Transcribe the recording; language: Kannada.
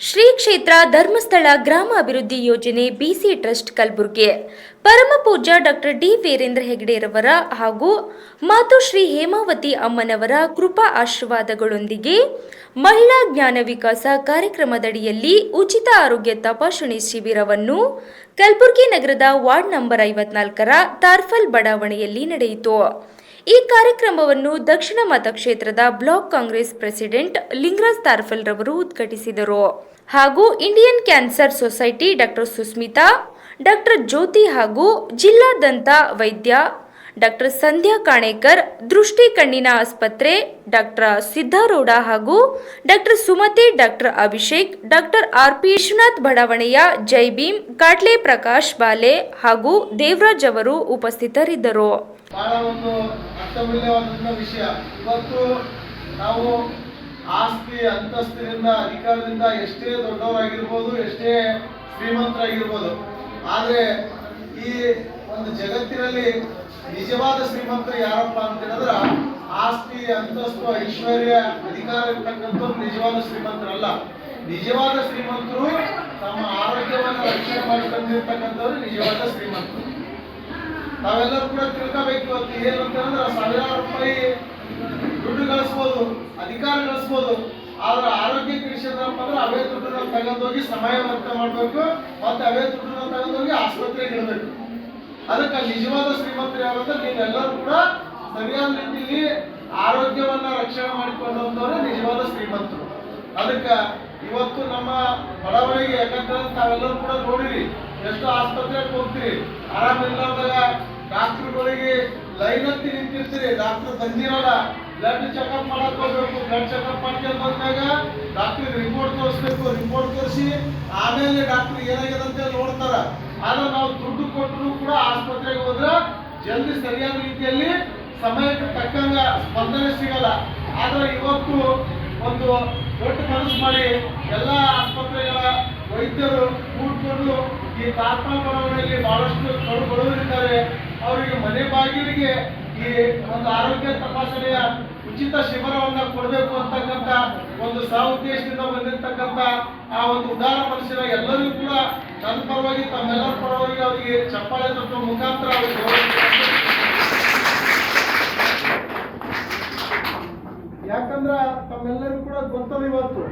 ಶ್ರೀ ಕ್ಷೇತ್ರ ಧರ್ಮಸ್ಥಳ ಗ್ರಾಮ ಅಭಿವೃದ್ಧಿ ಯೋಜನೆ ಬಿಸಿ ಟ್ರಸ್ಟ್ ಕಲಬುರಗಿ. ಪರಮ ಪೂಜ್ಯ ಡಾಕ್ಟರ್ ಡಿ ವೀರೇಂದ್ರ ಹೆಗಡೆರವರ ಹಾಗೂ ಮಾತುಶ್ರೀ ಹೇಮಾವತಿ ಅಮ್ಮನವರ ಕೃಪಾ ಆಶೀರ್ವಾದಗಳೊಂದಿಗೆ ಮಹಿಳಾ ಜ್ಞಾನ ವಿಕಾಸ ಕಾರ್ಯಕ್ರಮದಡಿಯಲ್ಲಿ ಉಚಿತ ಆರೋಗ್ಯ ತಪಾಸಣೆ ಶಿಬಿರವನ್ನು ಕಲಬುರಗಿ ನಗರದ ವಾರ್ಡ್ ನಂಬರ್ ಐವತ್ನಾಲ್ಕರ ತಾರ್ಫಲ್ ಬಡಾವಣೆಯಲ್ಲಿ ನಡೆಯಿತು. ಈ ಕಾರ್ಯಕ್ರಮವನ್ನು ದಕ್ಷಿಣ ಮತಕ್ಷೇತ್ರದ ಬ್ಲಾಕ್ ಕಾಂಗ್ರೆಸ್ ಪ್ರೆಸಿಡೆಂಟ್ ಲಿಂಗರಾಜ್ ತಾರ್ಫಲ್ ರವರು ಉದ್ಘಾಟಿಸಿದರು. ಹಾಗೂ Indian cancer society doctor Sushmita, doctor Jyoti ಹಾಗೂ ಜಿಲ್ಲಾ ದಂತ ವೈದ್ಯ ಡಾಕ್ಟರ್ ಸಂಧ್ಯಾ ಕಾಣೇಕರ್, ದೃಷ್ಟಿ ಕಣ್ಣಿನ ಆಸ್ಪತ್ರೆ ಡಾಕ್ಟರ್ ಸಿದ್ಧಾರೂಢ ಹಾಗೂ doctor Sumati, doctor Abhishek, doctor R P Vishwanath ಬಡಾವಣೆಯ ಜೈಭೀಮ್, ಕಾಟ್ಲೆ ಪ್ರಕಾಶ್ ಬಾಲೆ ಹಾಗೂ ದೇವರಾಜ್ ಅವರು ಉಪಸ್ಥಿತರಿದ್ದರು. ಆಸ್ತಿ ಅಂತಸ್ತಿನಿಂದ, ಅಧಿಕಾರದಿಂದ ಎಷ್ಟೇ ದೊಡ್ಡವರಾಗಿರ್ಬೋದು, ಎಷ್ಟೇ ಶ್ರೀಮಂತರಾಗಿರ್ಬೋದು, ಆದರೆ ಈ ಒಂದು ಜಗತ್ತಿನಲ್ಲಿ ನಿಜವಾದ ಶ್ರೀಮಂತರು ಯಾರಪ್ಪ ಅಂತ ಹೇಳಿದ್ರ ಆಸ್ತಿ, ಅಂತಸ್ತು, ಐಶ್ವರ್ಯ, ಅಧಿಕಾರ ಇರ್ತಕ್ಕಂಥವ್ರು ನಿಜವಾದ ಶ್ರೀಮಂತರಲ್ಲ. ನಿಜವಾದ ಶ್ರೀಮಂತರು ತಮ್ಮ ಆರೋಗ್ಯವನ್ನು ರಕ್ಷಣೆ ಮಾಡಿಕೊಂಡಿರ್ತಕ್ಕಂಥವ್ರು ನಿಜವಾದ ಶ್ರೀಮಂತರು. ನಾವೆಲ್ಲರೂ ಕೂಡ ತಿಳ್ಕೋಬೇಕು ಏನು ಅಂತಂದ್ರೆ ಸಾವಿರಾರು ರೂಪಾಯಿ ದುಡ್ಡು ಗಳಿಸ್ಬೋದು, ಅಧಿಕಾರ ಗಳಿಸ್ಬೋದು. ಆದ್ರೆ ಆರೋಗ್ಯ ಕೆಡಿಸಿದ್ರಪ್ಪ ಅಂದ್ರೆ ಅವೇ ದುಡ್ಡನ್ನ ತಗೊಂಡೋಗಿ ಸಮಯ ವ್ಯರ್ಥ ಮಾಡಬೇಕು, ಮತ್ತೆ ಅವೇ ದುಡ್ಡನ್ನ ತಗೊಂಡೋಗಿ ಆಸ್ಪತ್ರೆಗೆ ಇಡಬೇಕು. ಅದಕ್ಕೆ ನಿಜವಾದ ಶ್ರೀಮಂತರು ಯಾವಂದ್ರೆ ನೀವೆಲ್ಲರೂ ಕೂಡ ಸರಿಯಾದ ರೀತಿಯಲ್ಲಿ ಆರೋಗ್ಯವನ್ನ ರಕ್ಷಣೆ ಮಾಡಿಕೊಂಡಂತವ್ರೆ ನಿಜವಾದ ಶ್ರೀಮಂತರು. ಅದಕ್ಕೆ ಇವತ್ತು ನಮ್ಮ ಬಡವರಿಗೆ ಯಾಕಂತಂದ್ರೆ ತಾವೆಲ್ಲರೂ ಕೂಡ ನೋಡಿರಿ, ಎಷ್ಟು ಆಸ್ಪತ್ರೆಗೆ ಹೋಗ್ತೀರಿ ಆರಾಮಿಲ್ಲದಾಗ ಡಾಕ್ಟರ್ಗಳಿಗೆ ಲೈನ್ ಹತ್ತಿ ನಿಂತಿರ್ತೀರಿ, ಡಾಕ್ಟರ್ ಬಂದಿರಲ್ಲ, ಬ್ಲಡ್ ಚೆಕಪ್ ಮಾಡಕ್ ಹೋಗ್ಬೇಕು, ಬ್ಲಡ್ ಚೆಕಪ್ ಮಾಡ್ಕೊಂಡು ಬಂದಾಗ ಡಾಕ್ಟರ್ ರಿಪೋರ್ಟ್ ತೋರಿಸ್ಬೇಕು ರಿಪೋರ್ಟ್ ತೋರಿಸಿ, ಆಮೇಲೆ ಡಾಕ್ಟರ್ ಏನಾಗಿದೆ ಅಂತ ನೋಡ್ತಾರ. ಆದ್ರೆ ನಾವು ದುಡ್ಡು ಕೊಟ್ಟರು ಕೂಡ ಆಸ್ಪತ್ರೆಗೆ ಹೋದ್ರೆ ಜಲ್ದಿ ಸರಿಯಾದ ರೀತಿಯಲ್ಲಿ ಸಮಯಕ್ಕೆ ತಕ್ಕಂಗ ಸ್ಪಂದನೆ ಸಿಗಲ್ಲ. ಆದ್ರೆ ಇವತ್ತು ಒಂದು ದೊಡ್ಡ ಮನಸ್ಸು ಮಾಡಿ ಎಲ್ಲ ಆಸ್ಪತ್ರೆಗಳ ವೈದ್ಯರು ಕೂಡ್ಕೊಂಡು ಈ ತಾತ್ಮ ಬಡಾವಣೆಯಲ್ಲಿ ಬಹಳಷ್ಟು ಕಡು ಬಡವರಿದ್ದಾರೆ ಅವರಿಗೆ ಮನೆ ಬಾಗಿಲಿಗೆ ಈ ಒಂದು ಆರೋಗ್ಯ ತಪಾಸಣೆಯ ಉಚಿತ ಶಿಬಿರವನ್ನ ಕೊಡಬೇಕು ಅಂತಕ್ಕಂಥ ಒಂದು ಸಹ ಉದ್ದೇಶದಿಂದ ಬಂದಿರತಕ್ಕಂಥ ಆ ಒಂದು ಉದಾರ ಮನುಷ್ಯರ ಎಲ್ಲರಿಗೂ ಕೂಡ ನನ್ನ ಪರವಾಗಿ ತಮ್ಮೆಲ್ಲರ ಪರವಾಗಿ ಅವರಿಗೆ ಚಪ್ಪಾಳೆ ತಟ್ಟುವ ಮುಖಾಂತರ ಅವರಿಗೆ. ಯಾಕಂದ್ರ ತಮ್ಮೆಲ್ಲರಿಗೂ ಕೂಡ ಗೊತ್ತದ ಇವತ್ತು